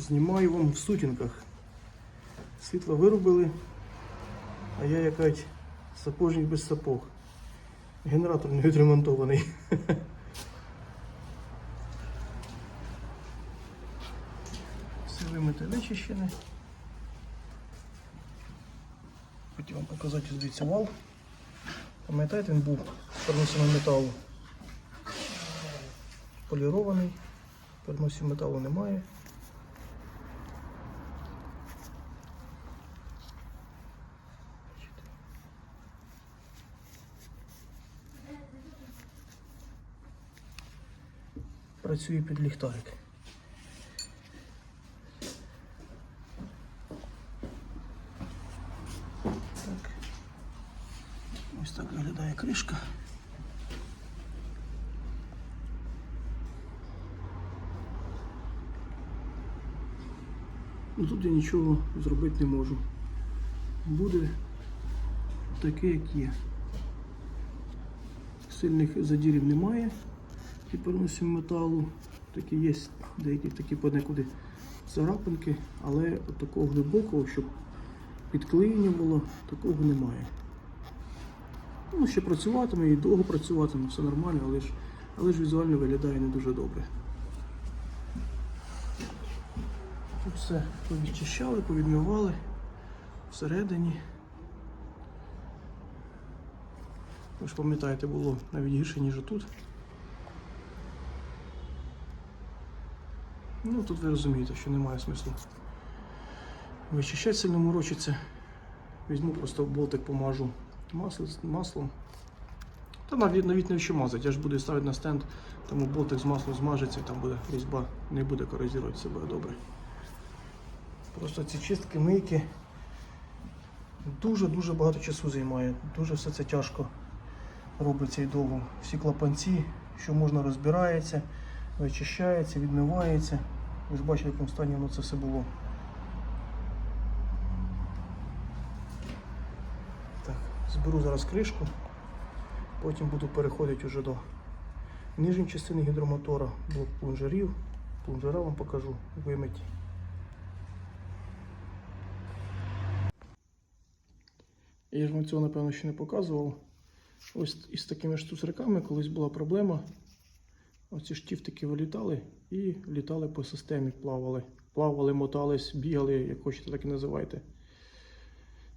Знімаю вам в сутінках. Світло вирубили, а я якась сапожник без сапог. Генератор не відремонтований. Все вимите вичищене. Хотів вам показати, дивіться, вал. Пам'ятаєте, він був з переносимого металу. Полірований, переносів металу немає. Працює під ліхтарик. Так. Ось так виглядає кришка. Ну тут я нічого зробити не можу. Буде таке, як є. Сильних задірів немає і переносів металу. Такі є деякі такі подекуди царапинки, але такого глибокого, щоб підклинювало, такого немає. Ну, ще працюватиме і довго працюватиме, все нормально, але ж, але ж візуально виглядає не дуже добре. Тут все повідчищали, повідмивали всередині. Ви ж пам'ятаєте, було навіть гірше, ніж тут. Ну, тут ви розумієте, що немає смислу вичищати сильно морочиться. Візьму просто болтик помажу масло, маслом. Та навіть, навіть не що мазати, я ж буду ставити на стенд, тому болтик з маслом змажеться, там буде різьба, не буде корозірувати себе добре. Просто ці чистки, мийки дуже-дуже багато часу займає. Дуже все це тяжко робиться і довго. Всі клапанці, що можна розбирається, вичищається, відмивається. Ви ж бачите, в якому стані воно це все було. Так, зберу зараз кришку, потім буду переходити вже до нижньої частини гідромотора, блок плунжерів. Плунжера вам покажу, вимиті. Я ж вам цього, напевно, ще не показував. Ось із такими ж штуцерками колись була проблема. Оці штифтики вилітали і літали по системі, плавали. Плавали, мотались, бігали, як хочете, так і називайте.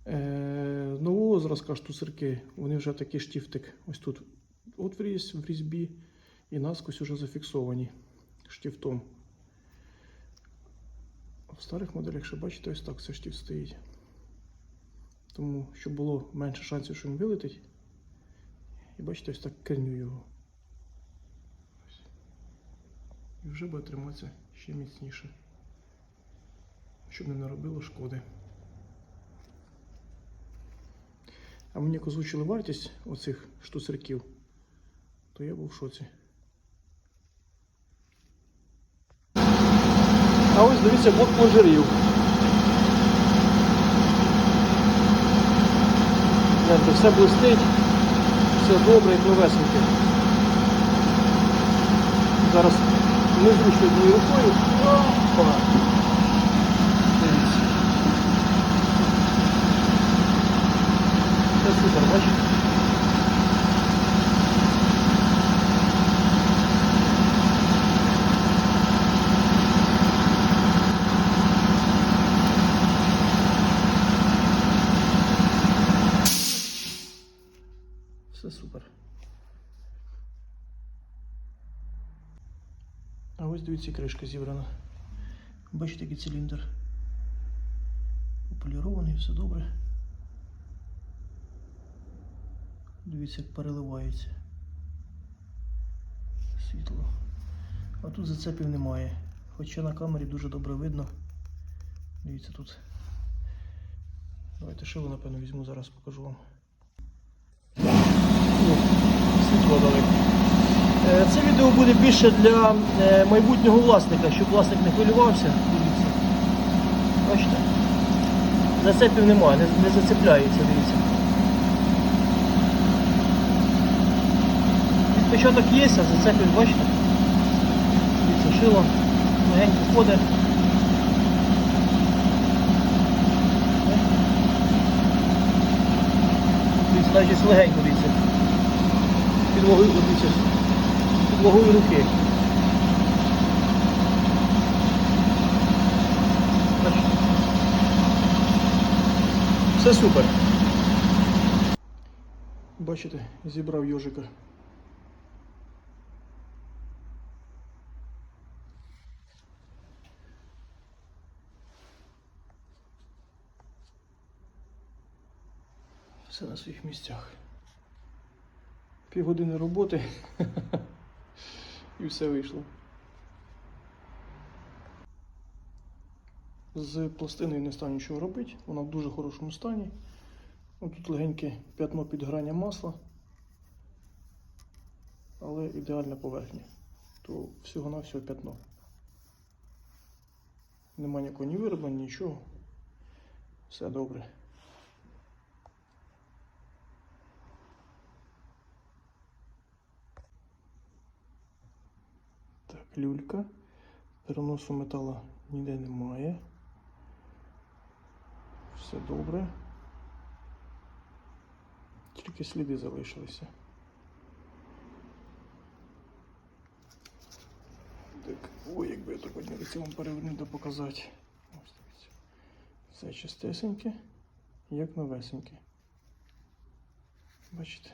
Е, нового зразка штуцерки, вони вже такий штифтик. Ось тут отвір є в різьбі, і наскось вже зафіксовані штифтом. В старих моделях, ще бачите, ось так цей штифт стоїть. Тому, щоб було менше шансів, що він вилетить. І бачите, ось так керню його. Ось. І вже буде триматися ще міцніше. Щоб не наробило шкоди. А мені як озвучили вартість оцих штуцерків, то я був в шоці. А ось дивіться блок плунжерів. Гляньте, все блистить, все добре і новесеньке. Зараз не зручно однією рукою. Опа! Дивіться. Супер, бачите? Все супер. А ось дивіться, кришка зібрана. Бачите, який циліндр. Полірований, все добре. Дивіться, як переливається. Світло. А тут зацепів немає. Хоча на камері дуже добре видно. Дивіться тут. Давайте шило, напевно, візьму, зараз покажу вам. Ну, світло дали. Е, це відео буде більше для е, майбутнього власника, щоб власник не хвилювався. Дивіться. Бачите? Зацепів немає, не зацепляється, дивіться. Відпечаток є, а зацепів, бачите? Дивіться, шило, легенько входить. Дивіться, навіть легенько дивіться. Підлоги дивіться вагою руки. Все супер. Бачите, зібрав йожика. Все на своїх місцях. Півгодини роботи все вийшло. З пластиною не став нічого робити, вона в дуже хорошому стані. Ось Тут легеньке п'ятно підграння масла, але ідеальна поверхня. То всього-навсього п'ятно. Нема ніякого ні вироблення, нічого. Все добре. Так, люлька. Переносу металу ніде немає. Все добре. Тільки сліди залишилися. Так, ой, якби я так одні руці вам перевернути показати. Ось дивіться. Все чистесеньке, як новесеньке. Бачите?